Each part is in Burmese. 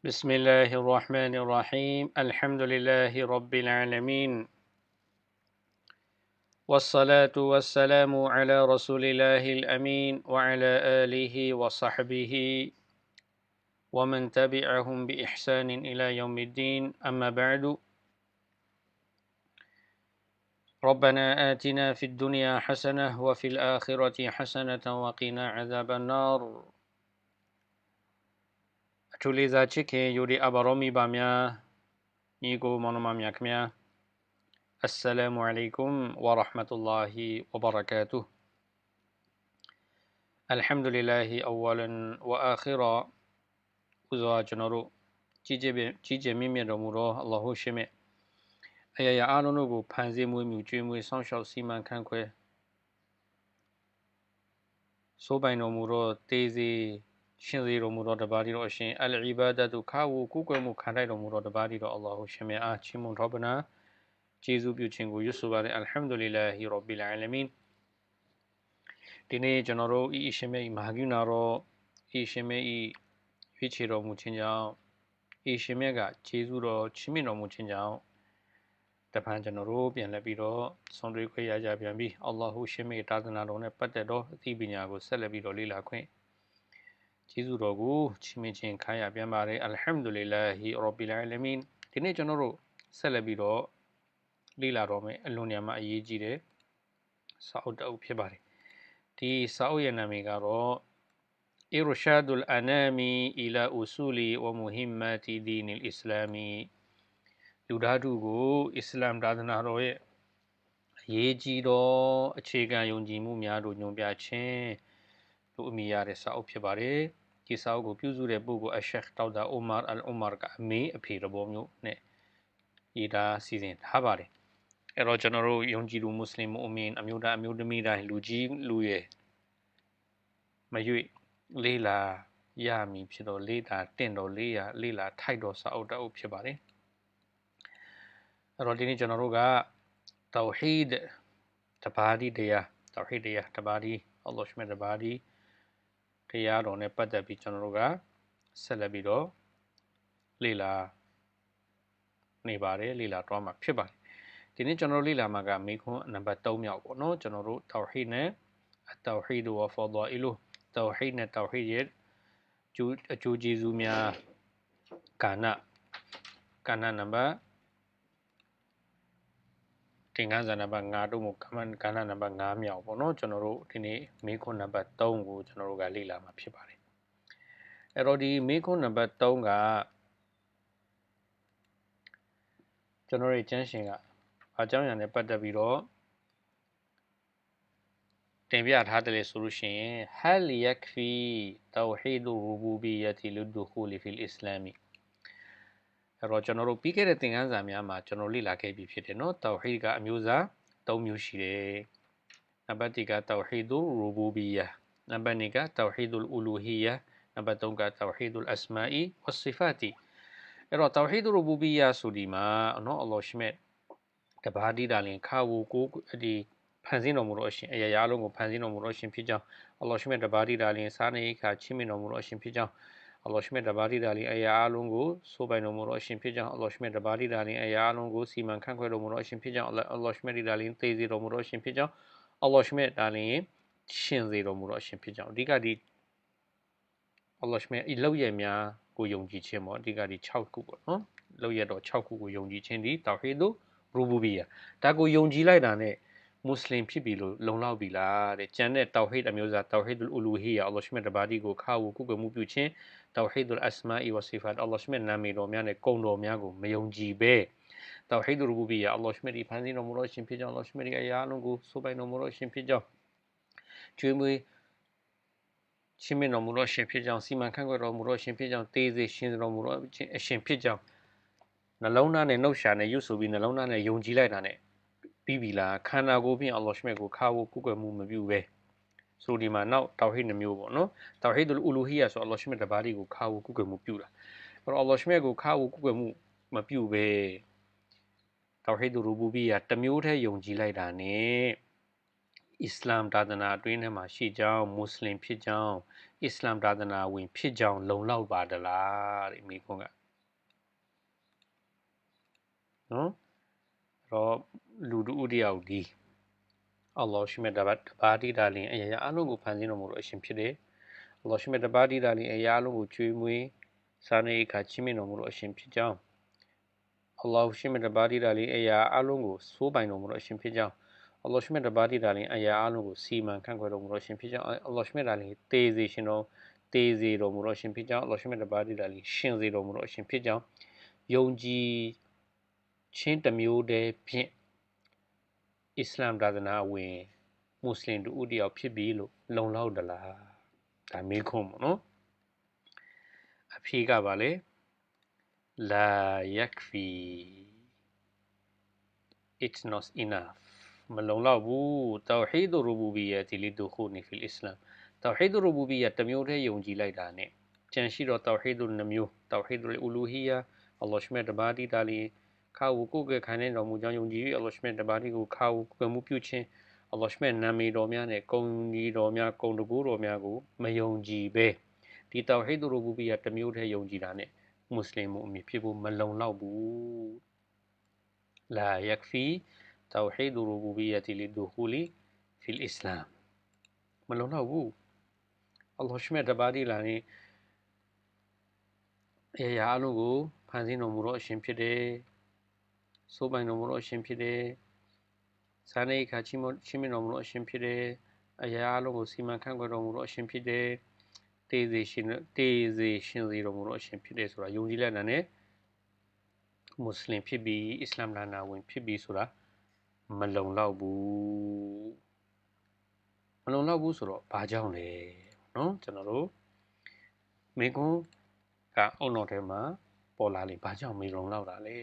بسم الله الرحمن الرحيم الحمد لله رب العالمين والصلاة والسلام على رسول الله الأمين وعلى آله وصحبه ومن تبعهم بإحسان إلى يوم الدين أما بعد ربنا آتنا في الدنيا حسنة وفي الآخرة حسنة وقنا عذاب النار ထူလေးစားချစ်ခင်ယူဒီအဘာရောမီပါများညီကိုမောင်နှမများခင်ဗျာအစ္စလာမုအလိုင်ကွမ်ဝရဟမတုလာဟီဝဘရကာတူအလ်ဟမ်ဒူလ illah အဝလန်ဝအာခီရာဥဇဝကျွန်တော်တို့ကြီးကျယ်ကြီးကျယ်မြင့်မြတ်တော်မူသောအလ္လာဟ်ရှိမြတ်အရာရာအားလုံးတို့ကိုဖန်ဆင်းမွေးမြူကျွေးမွေးစောင့်ရှောက်စီမံခန့်ခွဲစိုးပိုင်တော်မူသောတေးစီ ရှင်စေတော်မူသောတပါးဒီတော်အရှင်အလ်အီဘာဒတ်ခါဝကုကွယ်မှုခံထိုက်တော်မူသောတပါးဒီတော်အလ္လာဟ်ရှင်မြတ်အားချီးမွမ်းတော်ပနာကျေးဇူးပြုခြင်းကိုရွတ်ဆိုပါတယ်အလ်ဟမ်ဒူလ illah ရဘ်ဘီလ်အာလမင်ဒီနေ့ကျွန်တော်တို့ဤရှင်မြတ်ဤမဟာကိနာတော်ဤရှင်မြတ်ဤရွေးချယ်တော်မူခြင်းကြောင့်ဤရှင်မြတ်ကကျေးဇူးတော်ချီးမြှင့်တော်မူခြင်းကြောင့်တပန်ကျွန်တော်တို့ပြန်လက်ပြီးတော့ဆုံးတွေ့ခွင့်ရကြပြန်ပြီးအလ္လာဟ်ရှင်မြတ်တာသနာတော်နဲ့ပတ်သက်သောအသိပညာကိုဆက်လက်ပြီးတော့လေ့လာခွင့် ကျေးဇူးတော်ကိုချီးမြှင့်ခြင်းခံရပြန်ပါတယ်အလ်ဟမ်ဒူလ illah ရဘ်ဘီလ်အာလမင်ဒီနေ့ကျွန်တော်တို့ဆက်လက်ပြီးတော့လေ့လာတော့မယ်အလွန်ညမှာအရေးကြီးတဲ့စာအုပ်တစ်အုပ်ဖြစ်ပါတယ်ဒီစာအုပ်ရဲ့နာမည်ကတော့ إرشاد الأنام إلى أصول ومهمات دين الإسلام လူသားထုကိုအစ္စလာမ်သာသနာတော်ရဲ့အရေးကြီးသောအခြေခံယုံကြည်မှုများတို့ညွှန်ပြခြင်းလို့အမည်ရတဲ့စာအုပ်ဖြစ်ပါတယ် ဒီစာအုပ်ကိုပြုစုတဲ့ပုဂ္ဂိုလ်အရှက်တောက်တာအိုမာအလ်အိုမာကအမေအဖေတော်မျိုးနဲ့ရေးသားစီစဉ်ထားပါတယ်အဲ့တော့ကျွန်တော်တို့ယုံကြည်သူမွတ်စလင်မူအမင်အမျိုးသားအမျိုးသမီးတိုင်းလူကြီးလူရဲ့မရွေ့လေးလာရမည်ဖြစ်တော့လေးတာတင့်တော်လေးရလေးလာထိုက်တော်စာအုပ်တအုပ်ဖြစ်ပါတယ်အဲ့တော့ဒီနေ့ကျွန်တော်တို့ကတောဟီဒ်တဘာဒီတရားတောဟီဒ်တရားတဘာဒီအလ္လာဟ်ရှမြတ်တဘာဒီ တရားတော်နဲ့ပတ်သက်ပြီးကျွန်တော်တို့ကဆက်လက်ပြီးတော့လေ့လာနေပါတယ်လေ့လာတော့မှာဖြစ်ပါတယ်ဒီနေ့ကျွန်တော်တို့လေ့လာမှာကမိခွန်းနံပါတ်3မြောက်ပေါ့နော်ကျွန်တော်တို့တောဟီဒ်နဲ့အတောဟီဒ်ဝဖဒအီလူတောဟီဒ်နဲ့တောဟီဒ်ရဲ့ကျိုးအကျိုးကျေးဇူးများကာဏကာဏနံပါတ်တ င်ကန်းစာနံပါတ်5တို့မကမန်ကဏ္ဍနံပါတ်5မြောက်ပေါ့နော်ကျွန်တော်တို့ဒီနေ့မေးခွန်းနံပါတ်3ကိုကျွန်တော်တို့ကလေ့လာမှာဖြစ်ပါတယ်အဲ့တော့ဒီမေးခွန်းနံပါတ်3ကကျွန်တော်တို့ကျမ်းရှင်ကအကြောင်းအရာနဲ့ပတ်သက်ပြီးတော့တင်ပြထားတယ်လေဆိုလို့ရှိရင် hal yakfi tawhid rububiyyati lidukhuli fil islami အဲ့တော့ကျွန်တော်တို့ပြီးခဲ့တဲ့သင်ခန်းစာများမှာကျွန်တော်လေ့လာခဲ့ပြီးဖြစ်တယ်နော်တောဟီဒ်ကအမျိုးအစား၃မျိုးရှိတယ်နံပါတ်1ကတောဟီဒူရူဘူဘီယာနံပါတ်2ကတောဟီဒူအူလူဟီယာနံပါတ်3ကတောဟီဒူအစမာအီဝဆီဖာတီအဲ့တော့တောဟီဒူရူဘူဘီယာဆိုဒီမှာနော်အလ္လာဟ်ရှိမြတ်တဘာဒီတာလင်ခါဝူကိုဒီဖန်ဆင်းတော်မူသောအရှင်အရာရာလုံးကိုဖန်ဆင်းတော်မူသောအရှင်ဖြစ်ကြောင်းအလ္လာဟ်ရှိမြတ်တဘာဒီတာလင်စားနေခါချင်းမြင်တော်မူသောအရှင်ဖြစ်ကြောင်း အလ္လာဟ်ရှမြတ်တပါးတိတာလီအရာအလုံးကိုဆိုပိုင်တော်မူသောအရှင်ဖြစ်ကြောင်းအလ္လာဟ်ရှမြတ်တပါးတိတာလီအရာအလုံးကိုစီမံခန့်ခွဲတော်မူသောအရှင်ဖြစ်ကြောင်းအလ္လာဟ်ရှမြတ်တိတာလီသိစေတော်မူသောအရှင်ဖြစ်ကြောင်းအလ္လာဟ်ရှမြတ်တာလီရှင်စေတော်မူသောအရှင်ဖြစ်ကြောင်းအဓိကဒီအလ္လာဟ်ရှမြတ်ဤလောက်ရများကိုယုံကြည်ခြင်းပေါ့အဓိကဒီ6ခုပေါ့နော်လောက်ရတော့6ခုကိုယုံကြည်ခြင်းဒီတောဟီဒ်ရူဘူဘီယာဒါကိုယုံကြည်လိုက်တာနဲ့ မွတ်စလင်ဖြစ်ပြီလို့လုံလောက်ပြီလားတဲ့ကျန်တဲ့တောဟီဒ်အမျိုးအစားတောဟီဒ်အူလူဟီယာအလ္လာဟ်ရှမြတ်တပါးဒီကိုခါဝကုကမှုပြုခြင်းတောဟီဒ်အစမာအီဝဆီဖတ်အလ္လာဟ်ရှမြတ်နာမည်တော်များနဲ့ကုံတော်များကိုမယုံကြည်ပဲတောဟီဒ်ရူဘူဘီယာအလ္လာဟ်ရှမြတ်ဒီဖန်ဆင်းတော်မူသောရှင်ဖြစ်ကြောင်းအလ္လာဟ်ရှမြတ်ဒီအရာလုံးကိုဆိုပိုင်တော်မူသောရှင်ဖြစ်ကြောင်းကျွေးမွေးရှင်မင်းတော်မူသောရှင်ဖြစ်ကြောင်းစီမံခန့်ခွဲတော်မူသောရှင်ဖြစ်ကြောင်းတေးစေရှင်တော်မူသောအရှင်ဖြစ်ကြောင်းနှလုံးသားနဲ့နှုတ်ရှာနဲ့ရွတ်ဆိုပြီးနှလုံးသားနဲ့ယုံကြည်လိုက်တာနဲ့ ပြီးပြီလားခန္ဓာကိုယ်ဖြင့်အလ္လာဟ်ရှမြတ်ကိုခါဖို့ကုကွယ်မှုမပြုပဲဆိုဒီမှာနောက်တောဟီဒ်နှမျိုးပေါ့နော်တောဟီဒ်အူလူဟီယာဆိုအလ္လာဟ်ရှမြတ်တပါးဒီကိုခါဖို့ကုကွယ်မှုပြုတာအဲ့တော့အလ္လာဟ်ရှမြတ်ကိုခါဖို့ကုကွယ်မှုမပြုပဲတောဟီဒ်ရူဘူဘီယာတစ်မျိုးတည်းယုံကြည်လိုက်တာ ਨੇ အစ္စလာမ်သာသနာအတွင်းထဲမှာရှိကြောင်းမွတ်စလင်ဖြစ်ကြောင်းအစ္စလာမ်သာသနာဝင် ဖြစ်ကြောင်းလုံလောက်ပါတလားတဲ့မိခွန်းကနော် တော့လူတို့ဥဒယောက်ဒီအလ္လာဟ်ရှိမြတ်တဘာဘာဒီဒါလင်အရာအလုံးကိုဖန်ဆင်းတော်မူလို့အရှင်ဖြစ်တယ်အလ္လာဟ်ရှိမြတ်တဘာဒီဒါလင်အရာအလုံးကိုကျွေးမွေးစားနေအခါချီးမြှင့်တော်မူလို့အရှင်ဖြစ်ကြောင်းအလ္လာဟ်ရှိမြတ်တဘာဒီဒါလင်အရာအလုံးကိုစိုးပိုင်တော်မူလို့အရှင်ဖြစ်ကြောင်းအလ္လာဟ်ရှိမြတ်တဘာဒီဒါလင်အရာအလုံးကိုစီမံခန့်ခွဲတော်မူလို့အရှင်ဖြစ်ကြောင်းအလ္လာဟ်ရှိမြတ်ဒါလင်တေးစေရှင်တော်တေးစေတော်မူလို့အရှင်ဖြစ်ကြောင်းအလ္လာဟ်ရှိမြတ်တဘာဒီဒါလင်ရှင်စေတော်မူလို့အရှင်ဖြစ်ကြောင်းယုံကြည် ချင်းတစ်မျိုးတည်းဖြင့်အစ္စလာမ်သာသနာဝင်မွတ်စလင်တူဦးတယောက်ဖြစ်ပြီလို့လုံလောက်တလားဒါမေးခွန်းပေါ့နော်အဖြေကပါလေလာယက်ဖီ it's not enough မလုံလောက်ဘူးတောဟီဒ်ရူဘူဘီယတီလီဒူခူနီဖီလ်အစ္စလာမ်တောဟီဒ်ရူဘူဘီယတမျိုးတည်းယုံကြည်လိုက်တာ ਨੇ ကျန်ရှိတော့တောဟီဒ်နှမျိုးတောဟီဒ်အူလူဟီယာအလ္လာဟ်ရှမြတ်တဘာဒီတာလီ ခါကိုကိုယ်ကခံနေတော်မူကြောင်းယုံကြည်၍အလ္လာဟ်ရှ်မက်တပါတိကိုခါကိုကွယ်မှုပြုခြင်းအလ္လာဟ်ရှ်မက်နာမည်တော်များနဲ့ဂုဏ်ကြီးတော်များဂုဏ်တကူတော်များကိုမယုံကြည်ပဲဒီတော်ဟိတ်တို့ရူဘူဘီယာတမျိုးတည်းယုံကြည်တာနဲ့မွတ်စလင်မှုအမည်ဖြစ်ဖို့မလုံလောက်ဘူးလာယက်ဖီတော်ဟိတ်တို့ရူဘူဘီယာတီလီဒူခူလီဖီလ်အစ္စလာမ်မလုံလောက်ဘူးအလ္လာဟ်ရှ်မက်တပါတိလာနေအရာအလုံးကိုဖန်ဆင်းတော်မူသောအရှင်ဖြစ်တယ် စိုးပိုင်တော်မူတော့အရှင်ဖြစ်တယ်စာနေခါချင်းမချင်းမတော်မူတော့အရှင်ဖြစ်တယ်အရာအလုံးကိုစီမံခန့်ခွဲတော်မူတော့အရှင်ဖြစ်တယ်တေးစေရှင်တေးစေရှင်စီတော်မူတော့အရှင်ဖြစ်တယ်ဆိုတာယုံကြည်လက်နာနဲ့မွတ်စလင်ဖြစ်ပြီးအစ္စလာမ်လာနာဝင်ဖြစ်ပြီးဆိုတာမလုံလောက်ဘူးမလုံလောက်ဘူးဆိုတော့ဘာကြောင့်လဲเนาะကျွန်တော်တို့မင်းကွန်းကအုံတော်ထဲမှာပေါ်လာလေဘာကြောင့်မလုံလောက်တာလဲ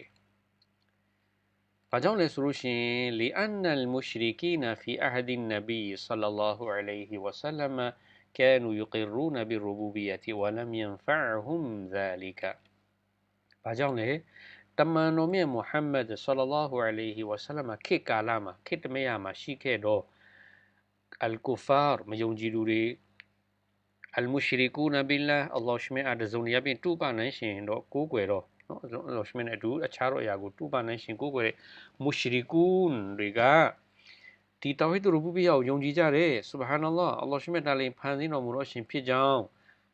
ဘာကြောင့်လဲဆိုလို့ရှိရင်လီအန်နလ်မုရှရီကီနာဖီအဟဒီနဘီဆလ္လာလာဟူအလိုင်ဟီဝဆလမ် كانوا يقرون بالربوبية ولم ينفعهم ذلك ဘာကြောင့်လဲတမန်တော်မြတ်မုဟမ္မဒ်ဆလလာဟူအလိုင်ဟီဝဆလမ်ခေတ်ကာလမှာခေတ်တမယမှာရှိခဲ့တော့အလ်ကူဖာမယုံကြည်သူတွေအလ်မူရှရီကူနဘီလာအလ္လာဟ်ရှမအဒဇုန်ရပြင်တူပါနိုင်ရှင်တော့ကိုးကွယ်တော့ နော်အလ္လာဟ်ရှမနဲ့အတူအခြားသောအရာကိုတူပါနိုင်ရှင်ကိုးကွယ်တဲ့မူရှရီကူတွေကဒီတောဟီဒ်ရူဘူဘီယာကိုယုံကြည်ကြတယ်ဆူဘဟာနလာအလ္လာဟ်ရှမတာလင်ဖန်ဆင်းတော်မူတော့ရှင်ဖြစ်ကြောင်း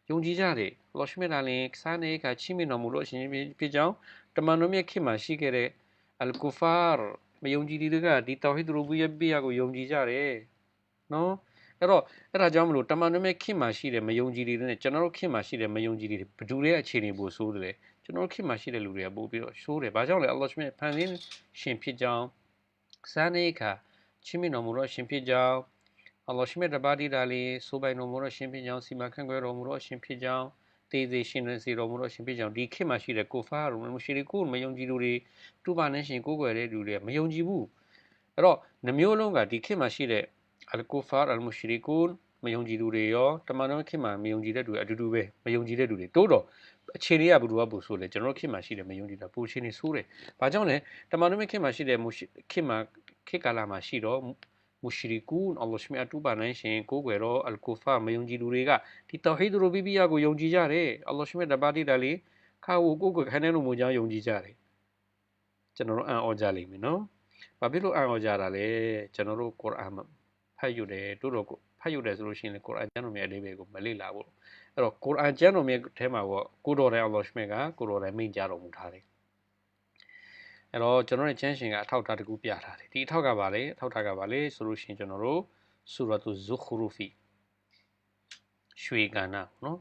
ယုံကြည်ကြတယ်အလ္လာဟ်ရှမတာလင်စားနေကချီးမြှင့်တော်မူတော့ရှင်ဖြစ်ကြောင်းတမန်တော်မြတ်ခေတ်မှာရှိခဲ့တဲ့အလ်ကူဖာမယုံကြည်တွေကဒီတောဟီဒ်ရူဘူယဘီယာကိုယုံကြည်ကြတယ်နော်အဲ့တော့အဲ့ဒါကြောင့်မလို့တမန်တော်မြတ်ခေတ်မှာရှိတဲ့မယုံကြည်တွေနဲ့ကျွန်တော်တို့ခေတ်မှာရှိတဲ့မယုံကြည်တွေဘယ်သူတွေအခြေအနေပိုဆိုးတယ် ကျွန်တော်တို့ခေတ်မှာရှိတဲ့လူတွေကပို့ပြီးတော့ရှိုးတယ်ဘာကြောင့်လဲအလ္လာဟ်မြတ်ဖန်ဆင်းရှင်ဖြစ်ကြောင်းစာနေခါချင်းမတော်မူတော့ရှင်ဖြစ်ကြောင်းအလ္လာဟ်မြတ်တပါးဒီတာလေးဆိုပိုင်တော်မူတော့ရှင်ဖြစ်ကြောင်းစီမံခန့်ခွဲတော်မူတော့ရှင်ဖြစ်ကြောင်းတေးသေးရှင်နေစီတော်မူတော့ရှင်ဖြစ်ကြောင်းဒီခေတ်မှာရှိတဲ့ကိုဖာရူမရှိရီကိုမယုံကြည်သူတွေတူပါနဲ့ရှင်ကိုးကွယ်တဲ့လူတွေမယုံကြည်ဘူးအဲ့တော့နှမျိုးလုံးကဒီခေတ်မှာရှိတဲ့အလ်ကူဖာအလ်မရှိရီကူမယုံကြည်သူတွေရောတမန်တော်ခေတ်မှာမယုံကြည်တဲ့သူတွေအတူတူပဲမယုံကြည်တဲ့သူတွေတိုးတော့ အခြေအနေကဘယ်လိုကပို့ဆိုလဲကျွန်တော်ခေတ်မှာရှိတဲ့မယုံကြည်တာပိုအခြေအနေဆိုးတယ်။ဘာကြောင့်လဲတမန်တော်ခေတ်မှာရှိတဲ့ခေတ်မှာခေတ်ကာလမှာရှိတော့မူရှရီကူန်အလ္လာဟ်ရှမြတ်တူပါနိုင်ရှင်ကိုယ်ွယ်တော့အလ်ကူဖာမယုံကြည်သူတွေကဒီတောဟီဒ်ရူဘီဘီယာကိုယုံကြည်ကြတယ်အလ္လာဟ်ရှမြတ်တပါတိတာလေခါဝကိုကိုယ်ခိုင်းတဲ့လူမျိုးကြောင့်ယုံကြည်ကြတယ်ကျွန်တော်တို့အံ့ဩကြလိမ့်မယ်နော်ဘာဖြစ်လို့အံ့ဩကြတာလဲကျွန်တော်တို့ကုရ်အာန်ဖတ်ယူတယ်တို့တော့ဖတ်ယူတယ်ဆိုလို့ရှိရင်ကုရ်အာန်ကျမ်းတော်မြတ်အဓိပ္ပာယ်ကိုမလေ့လာဘူး အဲ့တော့ကုရ်အာန်ကျမ်းတော်မြတ်ထဲမှာကကိုတော်တဲ့အလ္လာဟ်ရှမြတ်ကကိုတော်တဲ့မိန့်ကြားတော်မူထားတယ်အဲ့တော့ကျွန်တော်ရဲ့ချမ်းရှင်ကအထောက်အထားတကူပြထားတယ်ဒီအထောက်ကပါလေအထောက်ထားကပါလေဆိုလို့ရှိရင်ကျွန်တော်တို့ဆူရတ်ဇူခရူဖီရွှေကဏ္ဍနော်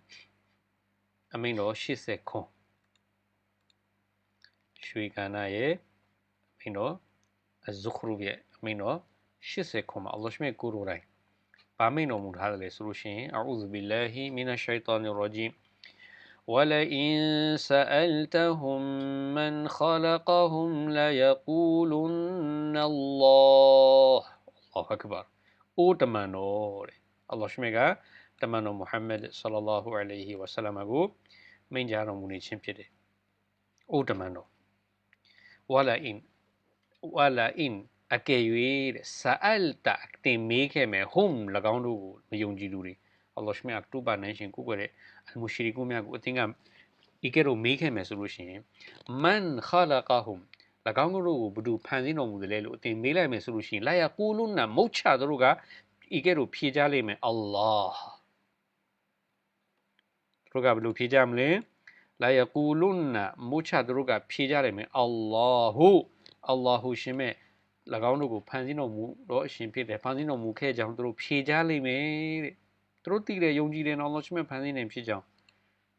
အမိန်တော်80ခွန်ရွှေကဏ္ဍရဲ့အမိန်တော်ဇူခရူရဲ့အမိန်တော်80ခွန်မှာအလ္လာဟ်ရှမြတ်ကိုရိုတိုင်း ဗာမိန်တော်မူထားတယ်လေဆိုလို့ရှိရင်အာဥဇ်ဘီလာဟီမီနရှိုင်တာနီရဂျီမ် ولئن سألتهم من خلقهم ليقولن الله الله أكبر အိုးတမန်တော်တဲ့အလ္လာဟ်ရှမြတ်ကတမန်တော်မုဟမ္မဒ်ဆလ္လာလာဟူအလိုင်ဟီဝဆလမ်ကိုမိန့်ကြားတော်မူနေခြင်းဖြစ်တယ်။အိုးတမန်တော်ဝလာအင်ဝလာအင် အကယ်၍တဲ့ဆာအလ်တာတင်မေးခဲ့မယ်ဟွမ်၎င်းတို့ကိုမယုံကြည်သူတွေအလ္လာဟ်ရှမြတ်တူဘာနိုင်ရှင်ကိုကိုတဲ့အလ်မူရှရီကူများကိုအသင်ကဤကဲ့သို့မေးခဲ့မယ်ဆိုလို့ရှိရင်မန်ခလကဟွမ်၎င်းတို့ကိုဘယ်သူဖန်ဆင်းတော်မူသလဲလို့အသင်မေးလိုက်မယ်ဆိုလို့ရှိရင်လာယကူလုနာမုတ်ချတို့ကဤကဲ့သို့ဖြေကြလိမ့်မယ်အလ္လာဟ်တို့ကဘယ်လိုဖြေကြမလဲလာယကူလုနာမုတ်ချတို့ကဖြေကြလိမ့်မယ်အလ္လာဟူအလ္လာဟူရှင်မဲ့၎ ၎င်းတို့ကိုဖန်ဆင်းတော်မူတော့အရှင်ဖြစ်တယ်ဖန်ဆင်းတော်မူခဲ့ကြောင်းသူတို့ဖြေကြလိမ့်မယ်တဲ့သူတို့တည်တယ်ယုံကြည်တယ်နော်လောရှိမဖန်ဆင်းတယ်ဖြစ်ကြောင်း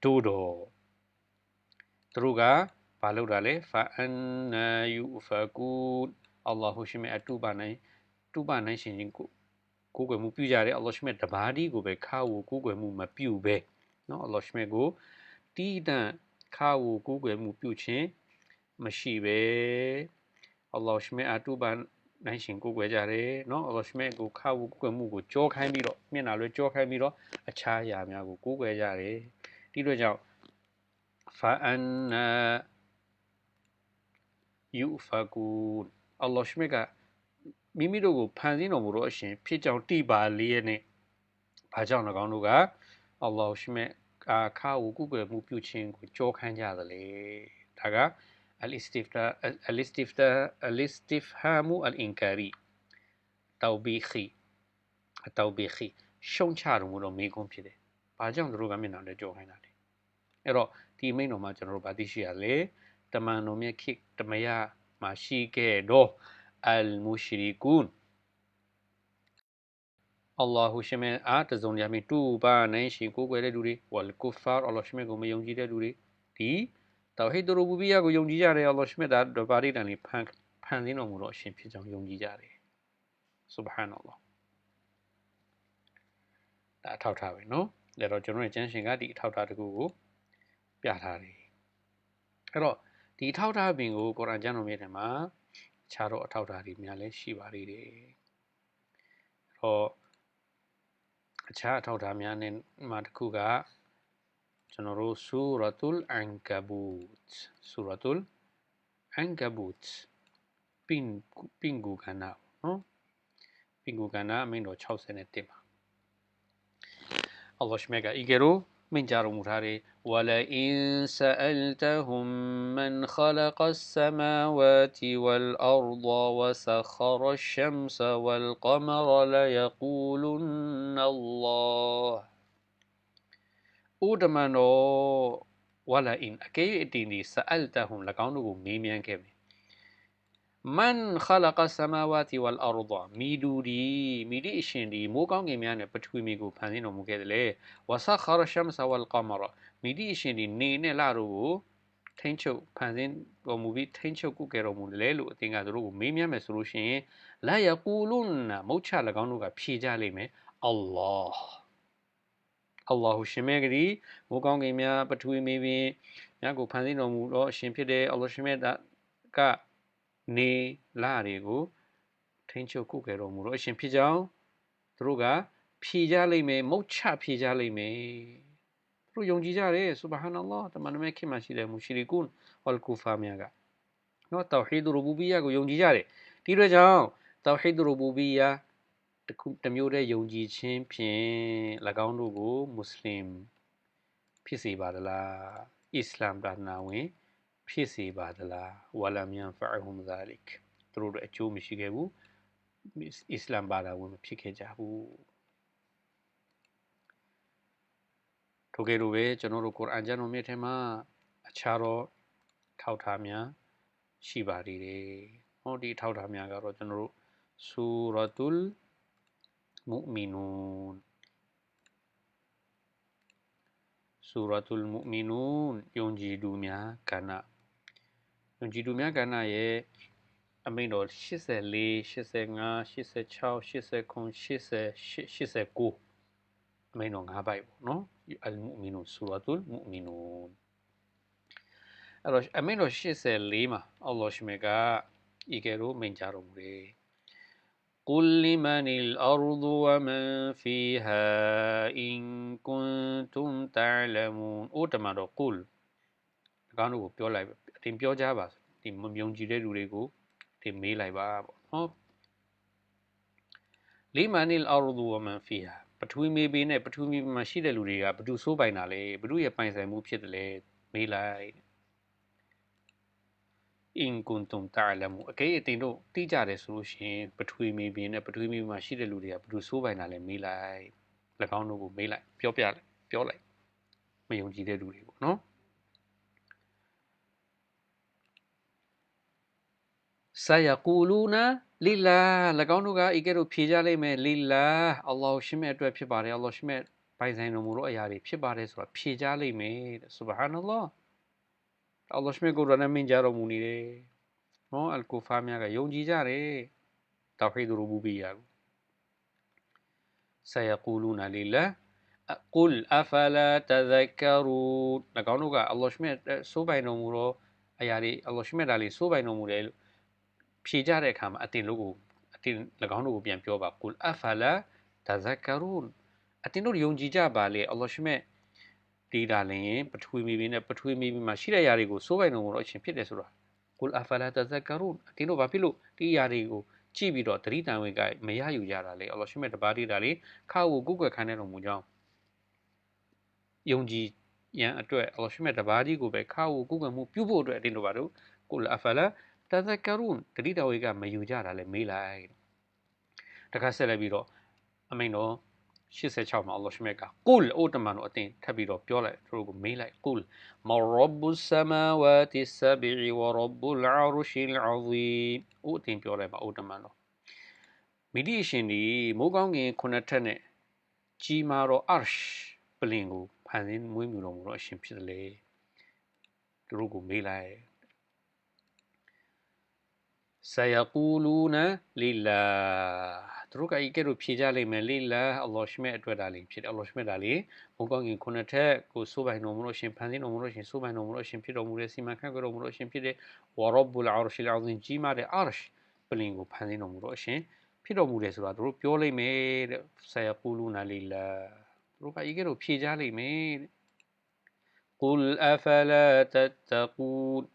တို့တော်သူတို့ကဘာလုပ်တာလဲဖာအန်နာယူဖာကူအလ္လာဟူရှိမအတူပါနိုင်တူပါနိုင်ရှင်ကြီးကိုကိုယ်ွယ်မှုပြုကြတယ်အလ္လာရှိမတဘာဒီကိုပဲခါဝူကိုယ်ွယ်မှုမပြုပဲနော်အလ္လာရှိမကိုတီးတန့်ခါဝူကိုယ်ွယ်မှုပြုခြင်းမရှိပဲ အလ္လာဟ်ရှမေအတူပန်နိုင်ရှင်ကိုကိုကြရတယ်နော်အလ္လာဟ်ရှမေကိုခါဝကွယ်မှုကိုကြောခိုင်းပြီးတော့မျက်နာလွဲကြောခိုင်းပြီးတော့အခြားအရာများကိုကိုကိုကြရတယ်ဒီလိုကြောင့်ဖာအန်နာယူဖာကူအလ္လာဟ်ရှမေကမိမိတို့ကိုဖန်ဆင်းတော်မူသောအရှင်ဖြစ်ကြောင်တိပါလေးရဲ့နဲ့ဘာကြောင့်၎င်းတို့ကအလ္လာဟ်ရှမေအခါဝကုကွယ်မှုပြုခြင်းကိုကြောခိုင်းကြသလဲဒါက الاستفهام الانكاري توبيخي التوبيخي ရှုံချတော်မူတော့မေးခွန်းဖြစ်တယ်။ဘာကြောင့်တို့ကမျက်နှာနဲ့ကြောခိုင်းတာလဲ။အဲ့တော့ဒီမိန့်တော်မှာကျွန်တော်တို့ဗာသိရှိရလေတမန်တော်မြတ်ခိတမယမှာရှိခဲ့တော့အလ်မူရှရီကွန်အလ္လာဟူရှမေအားတစုံတရာမီတူပါနိုင်ရှိကိုကိုွယ်တဲ့လူတွေဝလ်ကူဖာအလ္လာဟ်ရှမေကိုမယုံကြည်တဲ့လူတွေဒီ တောဟီဒ်ရူဘူဘီယာကိုယုံကြည်ကြတယ်အလ္လာဟ်ရှမေဒါဒဘာရီတန်လေးဖန်ဖန်ဆင်းတော်မူတော့အရှင်ဖြစ်ကြောင်းယုံကြည်ကြတယ်ဆူဘဟာနလ္လာဒါအထောက်ထားပဲနော်ဒါတော့ကျွန်တော်ရဲ့ကျမ်းရှင်ကဒီအထောက်ထားတစ်ခုကိုပြထားတယ်အဲ့တော့ဒီအထောက်ထားပင်ကိုကုရ်အာန်ကျမ်းတော်မြတ်ထဲမှာအခြားတော့အထောက်ထားတွေများလည်းရှိပါသေးတယ်အဲ့တော့အခြားအထောက်ထားများနဲ့မှာတစ်ခုက ကျွန်တော်တို့ဆူရတ် ul အန်ကဘူတ်ဆူရတ် ul အန်ကဘူတ်ပင်ပင်ဂူကနာနော်ပင်ဂူကနာအမင်းတော်61မှာအလ္လာဟ်ရှမေကဤကဲရိုမိန့်ကြားတော်မူထားတဲ့ ولئن سألتهم من خلق السماوات والأرض وسخر الشمس والقمر ليقولن الله ဥဒမနောဝလာအင်အကေအတင်ဒီဆအလ်တဟွန်၎င်းတို့ကိုမေးမြန်းခဲ့ပြီမန်ခလကဆမာဝတီဝလ်အာရဒမီဒူဒီမီဒီအရှင်ဒီမိုးကောင်းကင်များနဲ့ပထဝီမီကိုဖန်ဆင်းတော်မူခဲ့တယ်လေဝဆခရရှမ်ဆဝလ်ကမရမီဒီအရှင်ဒီနေနဲ့လတို့ကိုထိန်းချုပ်ဖန်ဆင်းတော်မူပြီးထိန်းချုပ်ကုကယ်တော်မူတယ်လို့အသင်ကသူတို့ကိုမေးမြန်းမယ်ဆိုလို့ရှိရင်လာယကူလုနာမုတ်ချ၎င်းတို့ကဖြေကြလိမ့်မယ်အလ္လာဟ် အလ္လာဟူရှင်မဲကလေးမိုးကောင်းကင်များပထဝီမီပင်များကိုဖန်ဆင်းတော်မူတော့အရှင်ဖြစ်တဲ့အလ္လာဟ်ရှင်မဲကနေလာတွေကိုထိန်းချုပ်ကုတ်ကြတော်မူတော့အရှင်ဖြစ်ကြောင်းသူတို့ကဖြေကြလိမ့်မယ်မုတ်ချဖြေကြလိမ့်မယ်သူတို့ယုံကြည်ကြတယ်ဆူဘဟာနလာတမန်တော်ခင်မှာရှိတဲ့မူရှရီကွန်ဝလ်ကူဖာများကနော်တောဟီဒ်ရူဘူဘီယာကိုယုံကြည်ကြတယ်ဒီလိုကြောင့်တောဟီဒ်ရူဘူဘီယာ တခုတမျိုးတည်းယုံကြည်ခြင်းဖြင့်၎င်းတို့ကိုမွတ်စလင်ဖြစ်စေပါသလားအစ္စလာမ်ဘာသာဝင်ဖြစ်စေပါသလားဝါလာမြန်ဖာဟွမ်ဇာလစ်သူတို့အကျိုးမရှိခဲ့ဘူးအစ္စလာမ်ဘာသာဝင်မဖြစ်ခဲ့ကြဘူးထိုကဲ့သို့ပဲကျွန်တော်တို့ကုရ်အာန်ကျမ်းတော်မြတ်ထဲမှာအခြားသောထောက်ထားများရှိပါသေးတယ်ဟောဒီထောက်ထားများကတော့ကျွန်တော်တို့ဆူရတုလ် မုမီနူန်ဆူရတုလ်မုမီနူန်ယုံကြည်သူများကဏ္ဍယုံကြည်သူများကဏ္ဍရဲ့အမိန့်တော်84 85 86 89 89အမိန့်တော်၅ပိုက်ပေါ့နော်အလ်မူမီနူဆူရတ်လ်မူမီနူအဲ့တော့အမိန့်တော်84မှာအလ္လာဟ်ရှမေကဤကဲ့သို့မိန့်ကြားတော်မူတယ် قل لمن الأرض ومن فيها إن كنتم تعلمون ဥတမတော် قل အကောင်းတို့ကိုပြောလိုက်တင်ပြောကြပါဒီမမြုံကြည်တဲ့လူတွေကိုတင်မေးလိုက်ပါပေါ့နော် လီမန်နီလ်အာရဒူဝမန်ဖီဟာပထဝီမေဘီနဲ့ပထဝီမေဘီမှာရှိတဲ့လူတွေကဘသူစိုးပိုင်တာလဲဘသူရဲ့ပိုင်ဆိုင်မှုဖြစ်တယ်လဲမေးလိုက် အင်ကွန်တုံတာလမှုအကဲအတင်တို့တိကြတယ်ဆိုလို့ရှိရင်ပထဝီမေဘီနဲ့ပထဝီမေဘီမှာရှိတဲ့လူတွေကဘသူစိုးပိုင်တာလဲမေးလိုက်၎င်းတို့ကိုမေးလိုက်ပြောပြလိုက်ပြောလိုက်မယုံကြည်တဲ့လူတွေပေါ့နော်ဆာယကူလူနာလီလာ၎င်းတို့ကဤကဲ့သို့ဖြေကြလိမ့်မယ်လီလာအလ္လာဟ်ရှိမဲ့အတွက်ဖြစ်ပါတယ်အလ္လာဟ်ရှိမဲ့ပိုင်ဆိုင်တော်မူသောအရာတွေဖြစ်ပါတယ်ဆိုတာဖြေကြလိမ့်မယ်တဲ့ဆူဘဟာနလ္လာ အလ္လာဟ်ရှင်ကိုရနမင်ကြတော်မူနေတယ်နော်အလ်ကူဖာများကယုံကြည်ကြတယ်တာဖီဒ်ရူဘူဘီယာကိုဆယကူလူနာလီလာကုလ်အဖလာတဇကရူ၎င်းတို့ကအလ္လာဟ်ရှင်စိုးပိုင်တော်မူသောအရာတွေအလ္လာဟ်ရှင်ဒါလေးစိုးပိုင်တော်မူတယ်လို့ဖြေကြတဲ့အခါမှာအတင်လို့ကိုအတင်၎င်းတို့ကိုပြန်ပြောပါကုလ်အဖလာတဇကရူအတင်တို့ယုံကြည်ကြပါလေအလ္လာဟ်ရှင် ဒီဒါလင်ပထဝီမီဘီနဲ့ပထဝီမီဘီမှာရှိတဲ့ຢာတွေကိုစိုးပိုင်တော်မူတော့အချင်းဖြစ်တယ်ဆိုတာကုလအဖလာတဇကရူအတင်တို့ဘာဖြစ်လို့ဒီຢာတွေကိုကြည့်ပြီးတော့တတိတန်ဝင်ကမရယူကြတာလေအလ္လာဟ်ရှိမဲ့တပါးတိတာလေခါကိုကုကွယ်ခံတဲ့တော်မူကြောင်းယုံကြည်ရန်အတွက်အလ္လာဟ်ရှိမဲ့တပါးကြီးကိုပဲခါကိုကုကွယ်မှုပြုဖို့အတွက်အတင်တို့ဘာလို့ကုလအဖလာတဇကရုန်တတိတော်ဝေကမယူကြတာလဲမေးလိုက်တခါဆက်လက်ပြီးတော့အမိန်တော် 86မှာအလ္လာဟ်ရှမြတ်ကကုလ်အိုတမန်တို့အတင်ထပ်ပြီးတော့ပြောလိုက်သူတို့ကိုမေးလိုက်ကုလ်မရဘ်ဆမဝါတီဆဘီဝရဘ်လ်အာရရှိလ်အဇီမ်အိုအတင်ပြောလိုက်ပါအိုတမန်တို့မိဒီရှင်ဒီမိုးကောင်းကင်ခုနှစ်ထက်နဲ့ကြီးမာတော့အာရှပလင်ကိုဖန်ဆင်းမွေးမြူတော်မူတော့အရှင်ဖြစ်တယ်လေသူတို့ကိုမေးလိုက် sayaquluna lillah သူတို့ကဤကဲ့သို့ဖြေကြလိမ့်မယ်လိလာအလ္လာဟ်ရှမြတ်အတွက်ဒါလေးဖြစ်တယ်အလ္လာဟ်ရှမြတ်ဒါလေးဘုံကောင်းကင်ခုနှစ်ထက်ကိုစိုးပိုင်တော်မူလို့ရှင်ဖန်ဆင်းတော်မူလို့ရှင်စိုးပိုင်တော်မူလို့ရှင်ဖြစ်တော်မူတဲ့စီမံခန့်ခွဲတော်မူလို့ရှင်ဖြစ်တဲ့ဝရဘ်ဘူလ်အာရရှိလ်အဇင်ကြီးမားတဲ့အာရရှ်ပလင်ကိုဖန်ဆင်းတော်မူလို့ရှင်ဖြစ်တော်မူတယ်ဆိုတာသူတို့ပြောလိမ့်မယ်တဲ့ sayaquluna lillah သူတို့ကဤကဲ့သို့ဖြေကြလိမ့်မယ်တဲ့ قل أفلا تتقون ၎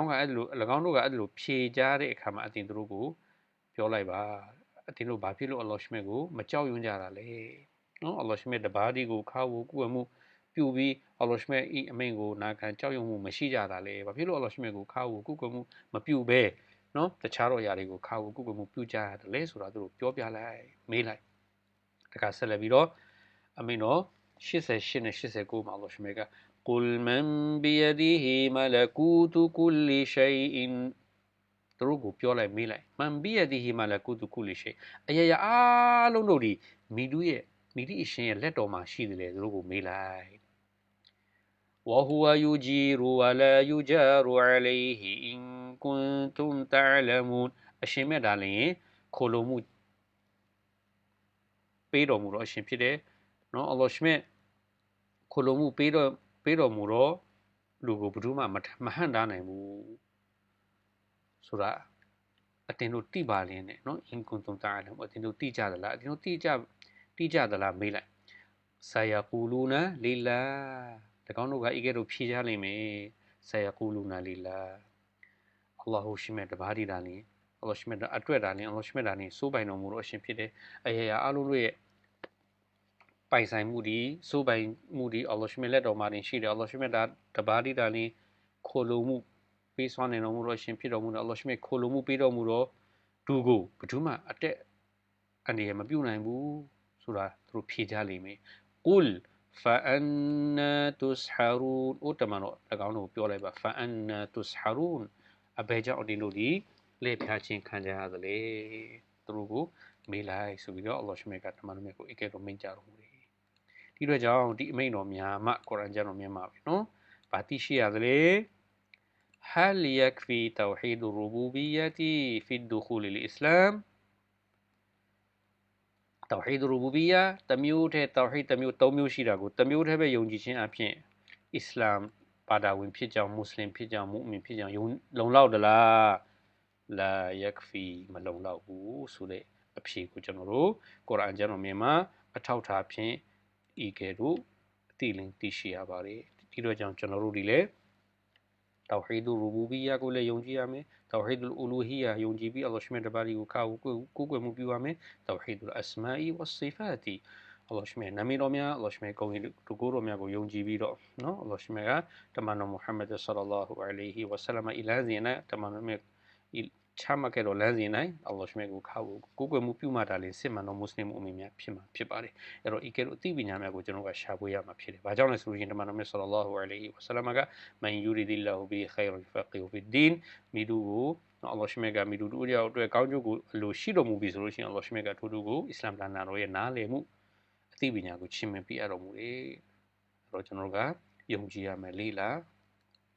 င်းကအဲ့လို၎င်းတို့ကအဲ့လိုဖြေကြတဲ့အခါမှာအတင်တို့ကိုပြောလိုက်ပါအတင်တို့ဘာဖြစ်လို့အလ္လာဟ်ရှမြတ်ကိုမကြောက်ရွံ့ကြတာလဲနော်အလ္လာဟ်ရှမြတ်တပါးဒီကိုခါဝကုဝမှုပြုပြီးအလ္လာဟ်ရှမြတ်ဤအမိန်ကိုနာခံကြောက်ရွံ့မှုမရှိကြတာလဲဘာဖြစ်လို့အလ္လာဟ်ရှမြတ်ကိုခါဝကုဝမှုမပြုဘဲနော်တခြားတော့အရာတွေကိုခါဝကုဝမှုပြုကြရတယ်လဲဆိုတာသူတို့ပြောပြလိုက်မေးလိုက်တခါဆက်လက်ပြီးတော့အမိန်တော်88နဲ့89မှာအလ္လာဟ်ရှမြတ်က قل من بيده ملكوت كل شيء သူတို့ကိုပြောလိုက်မေးလိုက်မန်ဘီယဒီဟီမာလကုတုကုလိရှိအယယအားလုံးတို့ဒီမိတူရဲ့မိတိအရှင်ရဲ့လက်တော်မှာရှိတယ်လေသူတို့ကိုမေးလိုက်ဝဟူဝယူဂျီရူဝလာယူဂျာရူအလိုင်ဟီအင်ကွန်တုမ်တလမူအရှင်မြတ်ဒါလည်းခိုလိုမှုပေးတော်မူတော့အရှင်ဖြစ်တယ်နော်အလ္လာဟ်ရှမြတ်ခိုလိုမှုပေးတော် ပေးတော်မူတော့လူကိုဘယ်သူမှမဟန့်တားနိုင်ဘူးဆိုတာအတင်တို့တိပါလင်းနဲ့နော်အင်ကွန်တုံတာလည်းအတင်တို့တိကြသလားအတင်တို့တိကြတိကြသလားမေးလိုက်ဆာယာကူလူနာလီလာတကောင်းတို့ကဤကဲ့သို့ဖြေကြလိမ့်မယ်ဆာယာကူလူနာလီလာအလ္လာဟူရှိမဲ့တပါးဒီတာလင်းအလ္လာဟ်ရှိမဲ့အတွက်တာလင်းအလ္လာဟ်ရှိမဲ့တာလင်းစိုးပိုင်တော်မူတော့အရှင်ဖြစ်တယ်အရာရာအလုံးတို့ရဲ့ ပိုင်ဆိုင်မှုဒီစိုးပိုင်မှုဒီအော်လော်ရှမလက်တော်မှာတင်ရှိတယ်အော်လော်ရှမဒါတပါးဒီတာလင်းခိုလိုမှုပေးစွမ်းနေတော်မူတော့ရှင်ဖြစ်တော်မူတော့အော်လော်ရှမခိုလိုမှုပေးတော်မူတော့ဒူကိုဘဒုမှအတက်အနေရမပြုတ်နိုင်ဘူးဆိုတာသူတို့ဖြေကြလိမ့်မယ်။ Qul fa anna tusharun ဥတ္တမတော့၎င်းတို့ပြောလိုက်ပါ fa anna tusharun အဘယ်ကြောင့်ဒီလိုဒီလက်ဖြားခြင်းခံကြရသလဲသူတို့ကိုမေးလိုက်ဆိုပြီးတော့အလ္လာဟ်ရှမေကတမန်တော်မြတ်ကိုအကဲတော်မင်းကြတော်မူတယ် ဒီတော့ကြောင့်ဒီအမိန့်တော်များမှကုရ်အာန်ကျမ်းတော်များမှာပဲနော်။ဘာသိရှိရသလဲ။ هل يكفي توحيد الربوبية في الدخول الإسلام توحيد الربوبية တမျိုးတည်း توحيد တမျိုးသုံးမျိုးရှိတာကိုတမျိုးတည်းပဲယုံကြည်ခြင်းအပြင်အစ္စလာမ်ဘာသာဝင်ဖြစ်ကြောင်းမွတ်စလင်ဖြစ်ကြောင်းမုအမင်ဖြစ်ကြောင်းယုံလုံလောက်သလားလာယက်ဖီမလုံလောက်ဘူးဆိုတဲ့အဖြေကိုကျွန်တော်တို့ကုရ်အာန်ကျမ်းတော်မြန်မာအထောက်ထားဖြင့် ဤကဲ့သို့အတိလင်းသိရှိရပါတယ်ဒီတော့ကြောင့်ကျွန်တော်တို့ဒီလည်းတောက်ဟီဒူရူဘူဘီယာကိုလည်းယုံကြည်ရမယ်တောက်ဟီဒူအူလူဟီယာယုံကြည်ပြီးအလ္လာဟ်ရှမြတ်တပါးကိုခါကိုကိုကိုွယ်မှုပြုရမယ်တောက်ဟီဒူအစမာအီဝတ်ဆီဖာတီအလ္လာဟ်ရှမြတ်နာမည်တော်များအလ္လာဟ်ရှမြတ်ကောင်းကြီးတကူတော်များကိုယုံကြည်ပြီးတော့နော်အလ္လာဟ်ရှမြတ်ကတမန်တော်မုဟမ္မဒ်ဆလ္လာလာဟူအလိုင်ဟီဝဆလမ်အီလာဇီနာတမန်တော်မြတ် ချမှတ်ခဲ့တော့လမ်းစဉ်တိုင်းအလ္လာဟ်ရှမေကိုခါကိုကိုကိုွယ်မှုပြုမှတာလေစစ်မှန်သောမွတ်စလင်မှုအမိများဖြစ်မှာဖြစ်ပါတယ်အဲ့တော့ဤကဲ့သို့အသိပညာများကိုကျွန်တော်ကရှာဖွေရမှာဖြစ်တယ်။ဘာကြောင့်လဲဆိုရင်တမန်တော်မြတ်ဆလ္လာလာဟူအလိုင်ဟီဝဆလမ်ကမန်ယူရီဒီလာဟူဘီခိုင်ရ်ဖကီဟူဖီဒင်းမိဒူကိုအလ္လာဟ်ရှမေကမိဒူတို့ရောက်အတွက်ကောင်းကျိုးကိုအလိုရှိတော်မူပြီဆိုလို့ရှိရင်အလ္လာဟ်ရှမေကထိုးထိုးကိုအစ္စလာမ်လာနာတော်ရဲ့နားလည်မှုအသိပညာကိုချင်းမြင်ပြအပ်တော်မူတယ်။အဲ့တော့ကျွန်တော်ကယုံကြည်ရမယ်လေလား